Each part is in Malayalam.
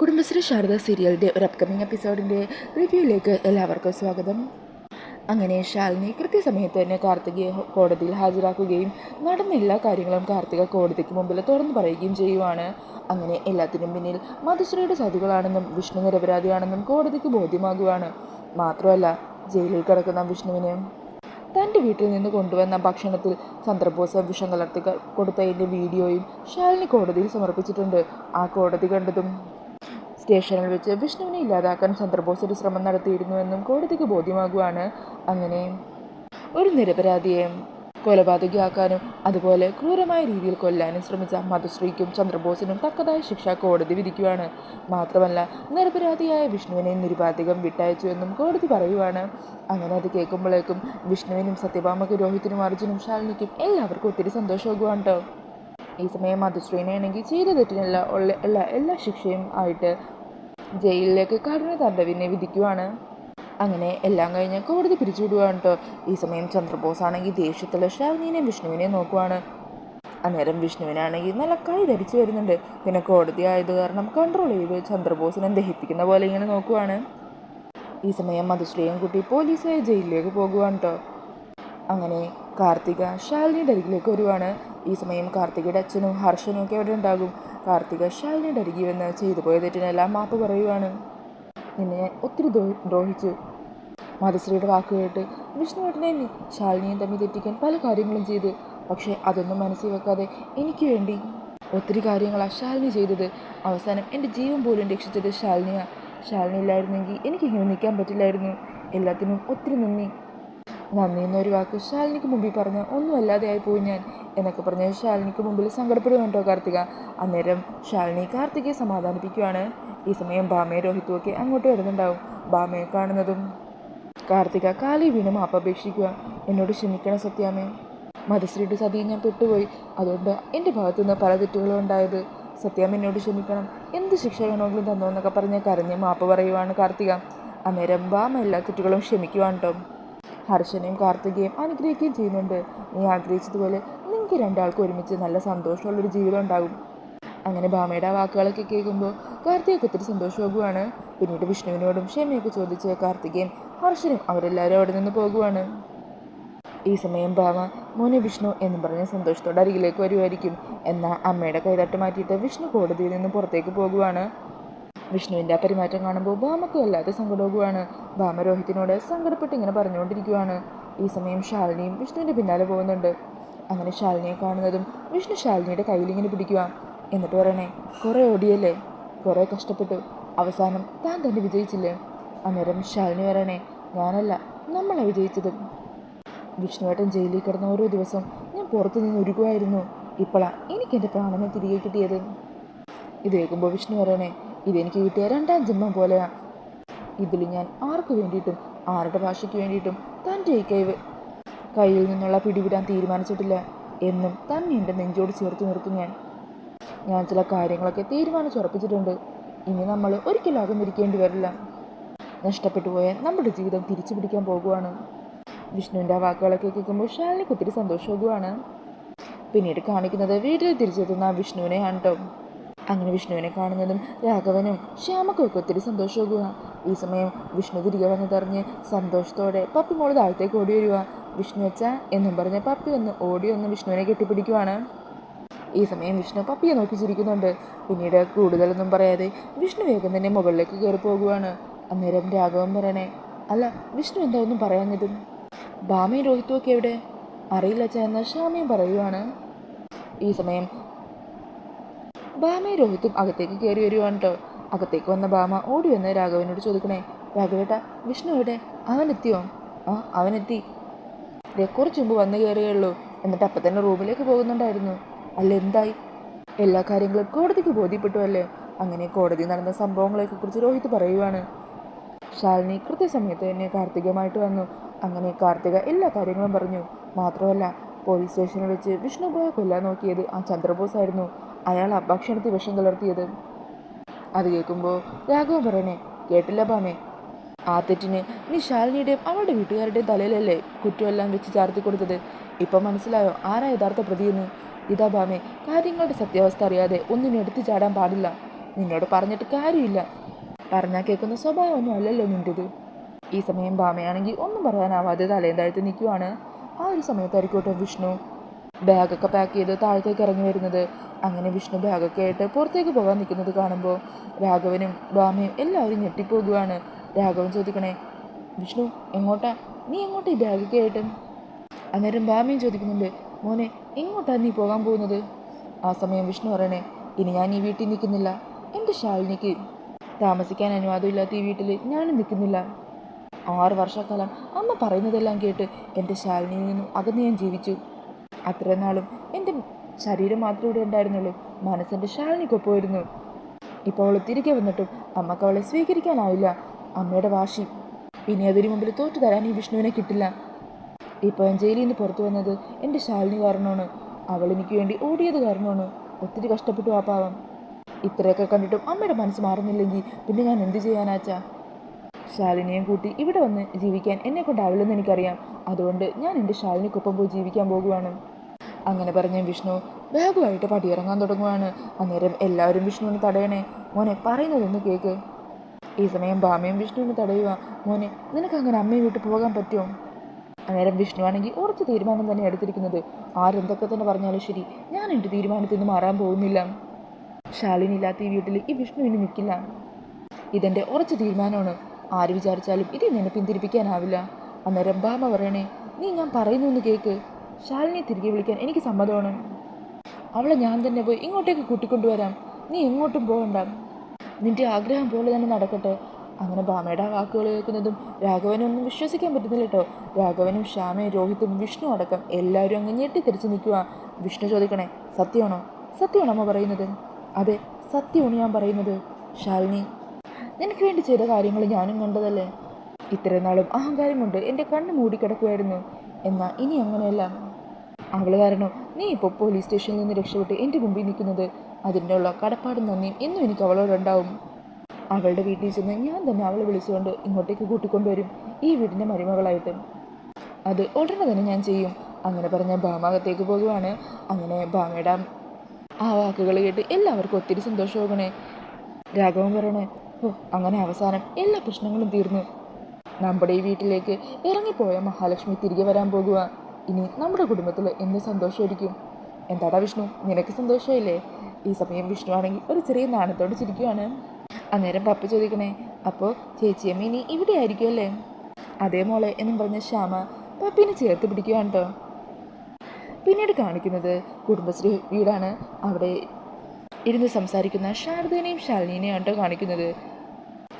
കുടുംബശ്രീ ശാരദ സീരിയലിന്റെ ഒരു അപ്കമിങ് എപ്പിസോഡിന്റെ റിവ്യൂയിലേക്ക് എല്ലാവർക്കും സ്വാഗതം. അങ്ങനെ ശാലിനി കൃത്യസമയത്ത് തന്നെ കാർത്തികയെ കോടതിയിൽ ഹാജരാക്കുകയും നടന്ന എല്ലാ കാര്യങ്ങളും കാർത്തിക കോടതിക്ക് മുമ്പിൽ തുറന്നു പറയുകയും ചെയ്യുവാണ്. അങ്ങനെ എല്ലാത്തിനും പിന്നിൽ മധുശ്രീയുടെ ചതികളാണെന്നും വിഷ്ണു നിരപരാധിയാണെന്നും കോടതിക്ക് ബോധ്യമാകുവാണ്. മാത്രമല്ല ജയിലിൽ കിടക്കുന്ന വിഷ്ണുവിനെ തന്റെ വീട്ടിൽ നിന്ന് കൊണ്ടുവന്ന ഭക്ഷണത്തിൽ ചന്ദ്രബോസ് വിഷം കലർത്തി കൊടുത്തതിന്റെ വീഡിയോയും ശാലിനി കോടതിയിൽ സമർപ്പിച്ചിട്ടുണ്ട്. ആ കോടതി കണ്ടതും സ്റ്റേഷനിൽ വെച്ച് വിഷ്ണുവിനെ ഇല്ലാതാക്കാൻ ചന്ദ്രബോസ് ഒരു ശ്രമം നടത്തിയിരുന്നുവെന്നും കോടതിക്ക് ബോധ്യമാകുവാണ് അങ്ങനെ ഒരു നിരപരാധിയെ കൊലപാതകയാക്കാനും അതുപോലെ ക്രൂരമായ രീതിയിൽ കൊല്ലാനും ശ്രമിച്ച മധുശ്രീക്കും ചന്ദ്രബോസിനും തക്കതായ ശിക്ഷ കോടതി വിധിക്കുവാണ്. മാത്രമല്ല നിരപരാധിയായ വിഷ്ണുവിനെ നിരുപാധികം വിട്ടയച്ചുവെന്നും കോടതി പറയുവാണ്. അങ്ങനെ അത് കേൾക്കുമ്പോഴേക്കും വിഷ്ണുവിനും സത്യഭാമയ്ക്കും രോഹിത്തിനും അർജുനും ശാലിനിക്കും എല്ലാവർക്കും ഒത്തിരി സന്തോഷമാകുവാണ് കേട്ടോ. ഈ സമയം മധുശ്രീനെ ആണെങ്കിൽ ചെയ്ത തെറ്റിനുള്ള ഉള്ള എല്ലാ എല്ലാ ശിക്ഷയും ആയിട്ട് ജയിലിലേക്ക് കഠിന തടവിനെ വിധിക്കുവാണ്. അങ്ങനെ എല്ലാം കഴിഞ്ഞ് കോടതി പിരിച്ചുവിടുവാണ് കേട്ടോ ഈ സമയം ചന്ദ്രബോസ് ആണെങ്കിൽ ദേഷ്യത്തിൽ ശാലിനിനെ വിഷ്ണുവിനെ നോക്കുവാണ്. അന്നേരം വിഷ്ണുവിനാണെങ്കിൽ നല്ല കൈ ധരിച്ചു വരുന്നുണ്ട്. പിന്നെ കോടതി ആയത് കാരണം കൺട്രോൾ ചെയ്ത് ചന്ദ്രബോസിനെ ദഹിപ്പിക്കുന്ന പോലെ ഇങ്ങനെ നോക്കുവാണ്. ഈ സമയം മധുശ്രീയും കുട്ടി പോലീസായി ജയിലിലേക്ക് പോകുവാണ് കേട്ടോ അങ്ങനെ കാർത്തിക ശാലിനിയുടെ അരികിലേക്ക് വരുവാണ്. ഈ സമയം കാർത്തികയുടെ അച്ഛനും ഹർഷനും ഒക്കെ അവിടെ ഉണ്ടാകും? കാർത്തിക ശാലിനിയുടെ അരികിൽ വന്ന് ചെയ്തു പോയ തെറ്റിനെല്ലാം മാപ്പ് പറയുവാണ്. നിന്നെ ഞാൻ ഒത്തിരി ദ്രോ- ദ്രോഹിച്ചു. മധുശ്രീയുടെ വാക്ക് കേട്ട് വിഷ്ണുവേട്ടനെയും ശാലിനിയും തമ്മിൽ തെറ്റിക്കാൻ പല കാര്യങ്ങളും ചെയ്തു. പക്ഷേ അതൊന്നും മനസ്സിൽ വെക്കാതെ എനിക്ക് വേണ്ടി ഒത്തിരി കാര്യങ്ങളാണ് ശാലിനി ചെയ്തത്. അവസാനം എന്റെ ജീവൻ പോലും രക്ഷിച്ചത് ശാലിനിയാണ് ശാലിനി ഇല്ലായിരുന്നെങ്കിൽ എനിക്കിങ്ങനെ നിൽക്കാൻ പറ്റില്ലായിരുന്നു. എല്ലാത്തിനും ഒത്തിരി നന്ദി. നന്ദി എന്നൊരു വാക്ക് ശാലിനിക്ക് മുമ്പിൽ പറഞ്ഞ ഒന്നും അല്ലാതെയായി പോയി ഞാൻ എന്നൊക്കെ പറഞ്ഞ് ശാലിനിക്ക് മുമ്പിൽ സങ്കടപ്പെടുക കേട്ടോ കാർത്തിക? അന്നേരം ശാലിനി കാർത്തികയെ സമാധാനിപ്പിക്കുകയാണ് ഈ സമയം ഭാമയെ രോഹിത്തും ഒക്കെ അങ്ങോട്ട് വരുന്നുണ്ടാവും. ഭാമയെ കാണുന്നതും കാർത്തിക കാലി വീണ് മാപ്പപേക്ഷിക്കുക എന്നോട് ക്ഷമിക്കണം സത്യാമേ മധുശ്രീയുടെ സതി ഞാൻ പെട്ടുപോയി. അതുകൊണ്ട് എന്റെ ഭാഗത്തു നിന്ന് പല തെറ്റുകളും ഉണ്ടായത്. സത്യാമ്മ എന്നോട് ക്ഷമിക്കണം. എന്ത് ശിക്ഷ വേണമെങ്കിലും തന്നോ എന്നൊക്കെ പറഞ്ഞ് കരഞ്ഞ് മാപ്പ് പറയുവാണ് കാർത്തിക. അന്നേരം ബാമ എല്ലാ തെറ്റുകളും ക്ഷമിക്കുവാണ് കേട്ടോ. ഹർഷനെയും കാർത്തികയും അനുഗ്രഹിക്കുകയും ചെയ്യുന്നുണ്ട്. നീ ആഗ്രഹിച്ചതുപോലെ നിങ്ങൾക്ക് രണ്ടാൾക്കും ഒരുമിച്ച് നല്ല സന്തോഷമുള്ളൊരു ജീവിതം ഉണ്ടാകും. അങ്ങനെ ഭാമയുടെ വാക്കുകളൊക്കെ കേൾക്കുമ്പോൾ കാർത്തികയ്ക്ക് ഒത്തിരി സന്തോഷമാകുവാണ്. പിന്നീട് വിഷ്ണുവിനോടും ക്ഷമയൊക്കെ ചോദിച്ച് കാർത്തികയും ഹർഷനും അവരെല്ലാവരും അവിടെ നിന്ന് പോകുവാണ്. ഈ സമയം ഭാമ മോനെ വിഷ്ണു എന്ന് പറഞ്ഞ് സന്തോഷത്തോടെ അരികിലേക്ക് വരുമായിരിക്കും എന്നാൽ അമ്മയുടെ കൈതട്ട് മാറ്റിയിട്ട് വിഷ്ണു കോടതിയിൽ നിന്ന് പുറത്തേക്ക് പോകുവാണ്. വിഷ്ണുവിന്റെ ആ പെരുമാറ്റം കാണുമ്പോൾ ഭാമക്ക് വല്ലാത്ത സങ്കടമാകുവാണ് ഭാമ രോഹിത്തിനോട് സങ്കടപ്പെട്ട് ഇങ്ങനെ പറഞ്ഞുകൊണ്ടിരിക്കുവാണ്. ഈ സമയം ശാലിനിയും വിഷ്ണുവിന്റെ പിന്നാലെ പോകുന്നുണ്ട്. അങ്ങനെ ശാലിനിയെ കാണുന്നതും വിഷ്ണു ശാലിനിയുടെ കയ്യിലിങ്ങനെ പിടിക്കുക എന്നിട്ട് പറയണേ കുറേ ഓടിയല്ലേ? കുറേ കഷ്ടപ്പെട്ടു. അവസാനം താൻ തന്നെ വിജയിച്ചില്ലേ? അന്നേരം ശാലിനി പറയണേ ഞാനല്ല നമ്മളെ വിജയിച്ചത്. വിഷ്ണുവേട്ടൻ ജയിലിൽ കിടന്ന ഓരോ ദിവസം ഞാൻ പുറത്തു നിന്ന് ഒരുക്കുമായിരുന്നു ഇപ്പോഴാണ് എനിക്ക് എന്റെ പ്രാണനെ തിരികെ കിട്ടിയത്. ഇത് കേൾക്കുമ്പോൾ വിഷ്ണു പറയണേ ഇതെനിക്ക് കിട്ടിയ രണ്ടാം ജന്മം പോലെയാണ് ഇതിൽ ഞാൻ ആർക്കു വേണ്ടിയിട്ടും ആരുടെ ഭാഷയ്ക്ക് വേണ്ടിയിട്ടും തന്റെ ഈ കൈ കയ്യിൽ നിന്നുള്ള പിടിവിടാൻ തീരുമാനിച്ചിട്ടില്ല എന്നും തന്നെ എന്റെ നെഞ്ചോട് ചേർത്ത് നിർത്തും ഞാൻ. ഞാൻ ചില കാര്യങ്ങളൊക്കെ തീരുമാനിച്ചുറപ്പിച്ചിട്ടുണ്ട്. ഇനി നമ്മൾ ഒരിക്കലും അകന്നിരിക്കേണ്ടി വരില്ല. നഷ്ടപ്പെട്ടു പോയ നമ്മുടെ ജീവിതം തിരിച്ചു പിടിക്കാൻ പോകുവാണ്. വിഷ്ണുവിന്റെ ആ വാക്കുകളൊക്കെ കേൾക്കുമ്പോൾ ശാലിനിക്ക് ഒത്തിരി സന്തോഷമാകുവാണ്. പിന്നീട് കാണിക്കുന്നത് വീട്ടിൽ തിരിച്ചെത്തുന്ന വിഷ്ണുവിനെയാണ് കേട്ടോ അങ്ങനെ വിഷ്ണുവിനെ കാണുന്നതും രാഘവനും ശ്യാമക്കും ഒക്കെ ഒത്തിരി സന്തോഷമാകുക ഈ സമയം വിഷ്ണു തിരികെ വന്നതറിഞ്ഞ് സന്തോഷത്തോടെ പപ്പി മോൾ താഴത്തേക്ക് ഓടി വരിക വിഷ്ണു വെച്ച എന്നും പറഞ്ഞ് പപ്പി ഒന്ന് ഓടി ഒന്ന് വിഷ്ണുവിനെ കെട്ടിപ്പിടിക്കുവാണ്. ഈ സമയം വിഷ്ണു പപ്പിയെ നോക്കി ചിരിക്കുന്നുണ്ട്. പിന്നീട് കൂടുതലൊന്നും പറയാതെ വിഷ്ണു വേഗം തന്നെ മുകളിലേക്ക് കയറി പോകുവാണ്. അന്നേരം രാഘവൻ പറയണേ അല്ല വിഷ്ണു എന്താ ഒന്നും പറയാഞ്ഞതും? ഭാമയും രോഹിത്തും ഒക്കെ എവിടെ? അറിയില്ല ചേർന്ന് ശ്യാമയും പറയുവാണ്. ഈ സമയം ഭാമയും രോഹിത്തും അകത്തേക്ക് കയറി വരുവാണ് കേട്ടോ അകത്തേക്ക് വന്ന ഭാമ ഓടി വന്ന് രാഘവനോട് ചോദിക്കണേ രാഘവേട്ട വിഷ്ണു എവിടെ? അവനെത്തിയോ? ആ അവനെത്തി. കുറച്ച് മുമ്പ് വന്നു കയറിയുള്ളൂ എന്നിട്ട് അപ്പം തന്നെ റൂമിലേക്ക് പോകുന്നുണ്ടായിരുന്നു. അല്ല എന്തായി? എല്ലാ കാര്യങ്ങളും കോടതിക്ക് ബോധ്യപ്പെട്ടു അല്ലേ? അങ്ങനെ കോടതി നടന്ന സംഭവങ്ങളെയൊക്കെ കുറിച്ച് രോഹിത് പറയുവാണ്. ശാലിനി കൃത്യസമയത്ത് തന്നെ കാർത്തികമായിട്ട് വന്നു. അങ്ങനെ കാർത്തിക എല്ലാ കാര്യങ്ങളും പറഞ്ഞു. മാത്രമല്ല പോലീസ് സ്റ്റേഷനിൽ വെച്ച് വിഷ്ണുബോയെ കൊല്ലാൻ നോക്കിയത് ആ ചന്ദ്രബോസ് ആയിരുന്നു അയാൾ ഭക്ഷണത്തിൽ വിഷം കലർത്തിയത്. അത് കേൾക്കുമ്പോൾ രാഘവൻ പറയണേ കേട്ടില്ല പാമേ ആ തെറ്റിന് നീ ശാലിനിയുടെയും അവളുടെ വീട്ടുകാരുടെയും തലയിലല്ലേ കുറ്റമെല്ലാം വെച്ച് ചാർത്തി കൊടുത്തത്. ഇപ്പം മനസ്സിലായോ ആരാ യഥാർത്ഥ പ്രതിയെന്ന്? ഇതാ ബാമേ കാര്യങ്ങളുടെ സത്യാവസ്ഥ അറിയാതെ ഒന്നിനെ എടുത്തു ചാടാൻ പാടില്ല. നിന്നോട് പറഞ്ഞിട്ട് കാര്യമില്ല. പറഞ്ഞാൽ കേൾക്കുന്ന സ്വഭാവമൊന്നും അല്ലല്ലോ നിന്റെത് ഈ സമയം ഭാമയാണെങ്കിൽ ഒന്നും പറയാനാവാതെ തലയും താഴ്ത്തി നിൽക്കുവാണ് ആ ഒരു സമയത്തായിരിക്കും കേട്ടോ വിഷ്ണു. ബാഗൊക്കെ പാക്ക് ചെയ്ത് താഴത്തേക്ക് ഇറങ്ങി വരുന്നത്. അങ്ങനെ വിഷ്ണു ബാഗൊക്കെ ആയിട്ട് പുറത്തേക്ക് പോകാൻ നിൽക്കുന്നത് കാണുമ്പോൾ രാഘവനും ഭാമയും എല്ലാവരും ഞെട്ടിപ്പോകുകയാണ് രാഘവൻ ചോദിക്കണേ വിഷ്ണു എങ്ങോട്ടാ? നീ എങ്ങോട്ട് ഈ ബാഗൊക്കെ ആയിട്ട്? അന്നേരം ഭാമയും ചോദിക്കുന്നുണ്ട് മോനെ എങ്ങോട്ടാണ് നീ പോകാൻ പോകുന്നത്? ആ സമയം വിഷ്ണു പറയണേ ഇനി ഞാൻ ഈ വീട്ടിൽ നിൽക്കുന്നില്ല. എന്റെ ശാലിനിക്ക് താമസിക്കാൻ അനുവാദമില്ലാത്ത ഈ വീട്ടിൽ ഞാനും നിൽക്കുന്നില്ല. ആറ് വർഷക്കാലം അമ്മ പറയുന്നതെല്ലാം കേട്ട് എന്റെ ശാലിനിയിൽ നിന്നും അകന്ന് ഞാൻ ജീവിച്ചു. അത്രയും നാളും എന്റെ ശരീരം മാത്രം ഇവിടെ ഉണ്ടായിരുന്നുള്ളൂ. മനസ്സിന്റെ ശാലിനിക്കൊപ്പമായിരുന്നു ഇപ്പോൾ അവൾ തിരികെ വന്നിട്ടും അമ്മയ്ക്ക് അവളെ സ്വീകരിക്കാനാവില്ല. അമ്മയുടെ വാശി. ഇനി അതിനു മുമ്പിൽ തോറ്റു തരാൻ ഈ വിഷ്ണുവിനെ കിട്ടില്ല. ഇപ്പോൾ ഞാൻ ജയിലിൽ നിന്ന് പുറത്തു വന്നത് എന്റെ ശാലിനി കാരണമാണ്. അവൾ എനിക്ക് വേണ്ടി ഓടിയത് കാരണമാണ്. ഒത്തിരി കഷ്ടപ്പെട്ടു ആ പാവം. ഇത്രയൊക്കെ കണ്ടിട്ടും അമ്മയുടെ മനസ്സ് മാറുന്നില്ലെങ്കിൽ പിന്നെ ഞാൻ എന്ത് ചെയ്യാനാച്ചാ? ശാലിനിയും കൂട്ടി ഇവിടെ വന്ന് ജീവിക്കാൻ എന്നെ കൊണ്ടാവില്ലെന്ന് എനിക്കറിയാം. അതുകൊണ്ട് ഞാൻ എന്റെ ശാലിനിക്കൊപ്പം പോയി ജീവിക്കാൻ പോകുവാണ്. അങ്ങനെ പറഞ്ഞ വിഷ്ണു ബാഗുമായിട്ട് പടിയിറങ്ങാൻ തുടങ്ങുവാണ്. അന്നേരം എല്ലാവരും വിഷ്ണുവിനെ തടയണേ. മോനെ പറയുന്നതൊന്ന് കേക്ക്. ഈ സമയം ഭാമയും വിഷ്ണുവിനെ തടയുക മോനെ നിനക്ക് അങ്ങനെ അമ്മയെ വിട്ടു പോകാൻ പറ്റുമോ? അന്നേരം വിഷ്ണു ആണെങ്കിൽ ഉറച്ച തീരുമാനം തന്നെ എടുത്തിരിക്കുന്നത്. ആരെന്തൊക്കെ തന്നെ പറഞ്ഞാലും ശരി ഞാൻ എന്റെ തീരുമാനത്തിൽ നിന്ന് മാറാൻ പോകുന്നില്ല. ശാലിനി ഇല്ലാത്ത ഈ വീട്ടിൽ ഈ വിഷ്ണുവിന് നിൽക്കില്ല. ഇതെന്റെ ഉറച്ച തീരുമാനമാണ്. ആര് വിചാരിച്ചാലും ഇതിൽ നിന്നെ പിന്തിരിപ്പിക്കാനാവില്ല. അന്നേരം ഭാമ പറയണേ നീ ഞാൻ പറയുന്നു എന്ന് കേക്ക്. ശാലിനിയെ തിരികെ വിളിക്കാൻ എനിക്ക് സമ്മതമാണ്. അവളെ ഞാൻ തന്നെ പോയി ഇങ്ങോട്ടേക്ക് കൂട്ടിക്കൊണ്ടുവരാം. നീ എങ്ങോട്ടും പോകണ്ട. നിന്റെ ആഗ്രഹം പോലെ തന്നെ നടക്കട്ടെ. അങ്ങനെ ഭാമയുടെ വാക്കുകൾ കേൾക്കുന്നതും രാഘവനൊന്നും വിശ്വസിക്കാൻ പറ്റുന്നില്ല കേട്ടോ. രാഘവനും ശ്യാമയും രോഹിത്തും വിഷ്ണു അടക്കം എല്ലാവരും അങ്ങ് ഞെട്ടി തിരിച്ചു നിൽക്കുക വിഷ്ണു ചോദിക്കണേ സത്യമാണോ? സത്യമാണോ അമ്മ പറയുന്നത്? അതെ സത്യമാണ് ഞാൻ പറയുന്നത്. ശാലിനി നിനക്ക് വേണ്ടി ചെയ്ത കാര്യങ്ങൾ ഞാനും കണ്ടതല്ലേ? ഇത്രയും നാളും അഹങ്കാരം കൊണ്ട് എന്റെ കണ്ണ് മൂടിക്കിടക്കുമായിരുന്നു എന്നാൽ ഇനി അങ്ങനെയല്ല. അവൾ കാരണം നീ ഇപ്പോൾ പോലീസ് സ്റ്റേഷനിൽ നിന്ന് രക്ഷപ്പെട്ട് എന്റെ മുമ്പിൽ നിൽക്കുന്നത്. അതിന്റെയുള്ള കടപ്പാടും നന്ദിയും എന്നും എനിക്ക് അവളോടുണ്ടാവും അവളുടെ വീട്ടിൽ ചെന്ന് ഞാൻ തന്നെ അവളെ വിളിച്ചുകൊണ്ട് ഇങ്ങോട്ടേക്ക് കൂട്ടിക്കൊണ്ടുവരും ഈ വീടിന്റെ മരുമകളായിട്ട്. അത് ഉടനെ തന്നെ ഞാൻ ചെയ്യും. അങ്ങനെ പറഞ്ഞ ഭാമാകത്തേക്ക് പോകുവാണ്. അങ്ങനെ ഭാമയുടെ ആ വാക്കുകൾ കേട്ട് എല്ലാവർക്കും ഒത്തിരി സന്തോഷമാകണേ രാഘവൻ പറയണേ ഓ അങ്ങനെ അവസാനം എല്ലാ പ്രശ്നങ്ങളും തീർന്നു. നമ്മുടെ ഈ വീട്ടിലേക്ക് ഇറങ്ങിപ്പോയ മഹാലക്ഷ്മി തിരികെ വരാൻ പോകുക ഇനി നമ്മുടെ കുടുംബത്തിൽ എന്ത് സന്തോഷമായിരിക്കും? എന്താടാ വിഷ്ണു നിനക്ക് സന്തോഷമില്ലേ ഈ സമയം വിഷ്ണു ആണെങ്കിൽ ഒരു ചെറിയ നാണത്തോട് ചിരിക്കുവാണ്. അന്നേരം പപ്പ ചോദിക്കണേ അപ്പോൾ ചേച്ചിയമ്മ ഇനി ഇവിടെ ആയിരിക്കും അല്ലേ? അതേ മോളെ എന്നും പറഞ്ഞ ശ്യാമ പപ്പിനെ ചേർത്ത് പിടിക്കുകയാണ് കേട്ടോ പിന്നീട് കാണിക്കുന്നത് കുടുംബശ്രീ വീടാണ്. അവിടെ ഇരുന്ന് സംസാരിക്കുന്ന ശാരദേനെയും ശാലിനിനെയും കേട്ടോ കാണിക്കുന്നത്.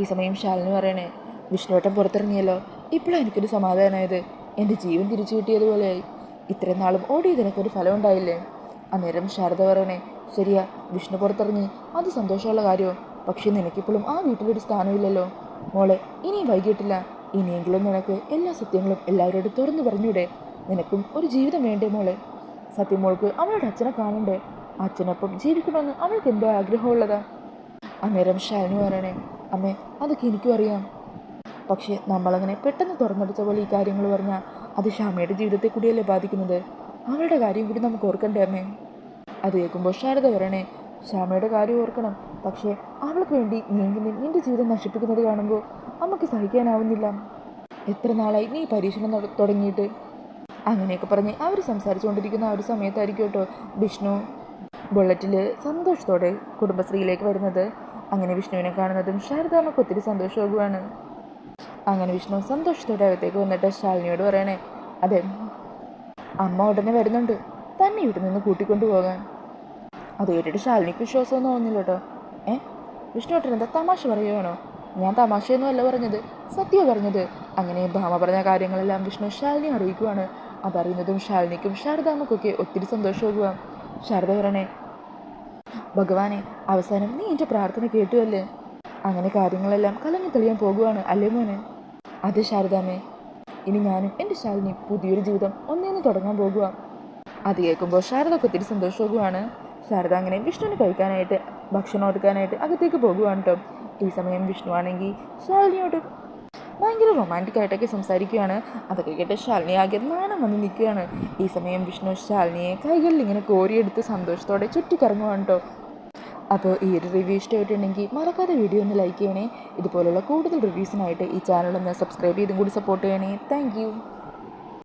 ഈ സമയം ശാലിനി പറയണേ വിഷ്ണുവേട്ടൻ പുറത്തിറങ്ങിയല്ലോ. ഇപ്പോഴാണ് എനിക്കൊരു സമാധാനമായത് എന്റെ ജീവൻ തിരിച്ചു കിട്ടിയതുപോലെയായി ഇത്രയും നാളും ഓടിയതിനൊക്കെ ഒരു ഫലം ഉണ്ടായില്ലേ? അന്നേരം ശാരദ പറയണേ ശരിയാ വിഷ്ണു പുറത്തിറങ്ങി. അത് സന്തോഷമുള്ള കാര്യമോ പക്ഷേ നിനക്കിപ്പോഴും ആ വീട്ടിലൊരു സ്ഥാനമില്ലല്ലോ. മോളെ ഇനിയും വൈകിട്ടില്ല. ഇനിയെങ്കിലും നിനക്ക് എല്ലാ സത്യങ്ങളും എല്ലാവരോടും തുറന്നു പറഞ്ഞൂടെ. നിനക്കും ഒരു ജീവിതം വേണ്ടേ മോളെ? സത്യം മോൾക്ക് അവളുടെ അച്ഛനെ കാണണ്ടേ? അച്ഛനൊപ്പം ജീവിക്കണമെന്ന് അവൾക്ക് എന്തോ ആഗ്രഹമുള്ളതാ. അന്നേരം ഷാനു പറയണേ അമ്മേ അതൊക്കെ എനിക്കും അറിയാം. പക്ഷേ നമ്മളങ്ങനെ പെട്ടെന്ന് തുറന്നടിച്ച പോലെ ഈ കാര്യങ്ങൾ പറഞ്ഞാൽ അത് ഷാമയുടെ ജീവിതത്തെ കൂടിയല്ലേ ബാധിക്കുന്നത്? അവളുടെ കാര്യം കൂടി നമുക്ക് ഓർക്കണ്ടേ അമ്മേ? അത് കേൾക്കുമ്പോൾ ശാരദ പറയണേ ശ്യാമയുടെ കാര്യം ഓർക്കണം. പക്ഷേ അവൾക്ക് വേണ്ടി നീങ്ങുന്ന നിന്റെ ജീവിതം നശിപ്പിക്കുന്നത് കാണുമ്പോൾ നമുക്ക് സഹിക്കാനാവുന്നില്ല. എത്ര നാളായി നീ പരീക്ഷണം തുടങ്ങിയിട്ട്? അങ്ങനെയൊക്കെ പറഞ്ഞ് അവർ സംസാരിച്ചുകൊണ്ടിരിക്കുന്ന ആ ഒരു സമയത്തായിരിക്കും കേട്ടോ വിഷ്ണു ബുള്ളറ്റിൽ സന്തോഷത്തോടെ കുടുംബശ്രീയിലേക്ക് വരുന്നത്. അങ്ങനെ വിഷ്ണുവിനെ കാണുന്നതും ശാരദാമ്മക്ക് ഒത്തിരി സന്തോഷമാകുവാണ്. അങ്ങനെ വിഷ്ണു സന്തോഷത്തോടെ അകത്തേക്ക് വന്നിട്ട് ശാലിനിയോട് പറയണേ അതെ അമ്മ ഉടനെ വരുന്നുണ്ട്. തന്നെ ഇവിടെ നിന്ന് കൂട്ടിക്കൊണ്ടു പോകാൻ. അത് കേട്ടിട്ട് ശാലിനിക്ക് വിശ്വാസമൊന്നും തോന്നുന്നില്ല കേട്ടോ. ഏ വിഷ്ണു ഏട്ടൻ എന്താ തമാശ പറയുകയാണോ ഞാൻ തമാശയൊന്നും അല്ല പറഞ്ഞത് സത്യം പറഞ്ഞത്. അങ്ങനെ ഭാമ പറഞ്ഞ കാര്യങ്ങളെല്ലാം വിഷ്ണു ശാലിനി അറിയിക്കുവാണ്. അതറിയുന്നതും ശാലിനിക്കും ശാരദാമ്മക്കൊക്കെ ഒത്തിരി സന്തോഷമാകുക ശാരദ പറയണേ ഭഗവാനെ അവസാനം നീ എന്റെ പ്രാർത്ഥന കേട്ടുവല്ലേ? അങ്ങനെ കാര്യങ്ങളെല്ലാം കലങ്ങി തെളിയാൻ പോകുവാണ് അല്ലേ മോനെ? അതെ ശാരദാമേ ഇനി ഞാനും എന്റെ ശാലിനി പുതിയൊരു ജീവിതം ഒന്നേന്ന് തുടങ്ങാൻ പോകുക അത് കേൾക്കുമ്പോൾ ശാരദക്ക് ഒത്തിരി സന്തോഷവുമാണ് ശാരദ അങ്ങനെ വിഷ്ണുവിന് കഴിക്കാനായിട്ട് ഭക്ഷണം എടുക്കാനായിട്ട് അകത്തേക്ക് പോകുവാണ് കേട്ടോ. ഈ സമയം വിഷ്ണു ആണെങ്കിൽ ശാലിനിയോട് ഭയങ്കര റൊമാന്റിക് ആയിട്ടൊക്കെ സംസാരിക്കുകയാണ് അതൊക്കെ കേട്ട് ശാലിനി ആകെ നാണം വന്ന് നിൽക്കുകയാണ് ഈ സമയം വിഷ്ണു ശാലിനിയെ കൈകളിൽ ഇങ്ങനെ കോരിയെടുത്ത് സന്തോഷത്തോടെ ചുറ്റിക്കറങ്ങുവാണ് കേട്ടോ. അപ്പോൾ ഈ ഒരു റിവ്യൂ ഇഷ്ടമായിട്ടുണ്ടെങ്കിൽ മറക്കാതെ വീഡിയോ ഒന്ന് ലൈക്ക് ചെയ്യണേ. ഇതുപോലുള്ള കൂടുതൽ റിവ്യൂസിനായിട്ട് ഈ ചാനൽ ഒന്ന് സബ്സ്ക്രൈബ് ചെയ്തും കൂടി സപ്പോർട്ട് ചെയ്യണേ. താങ്ക്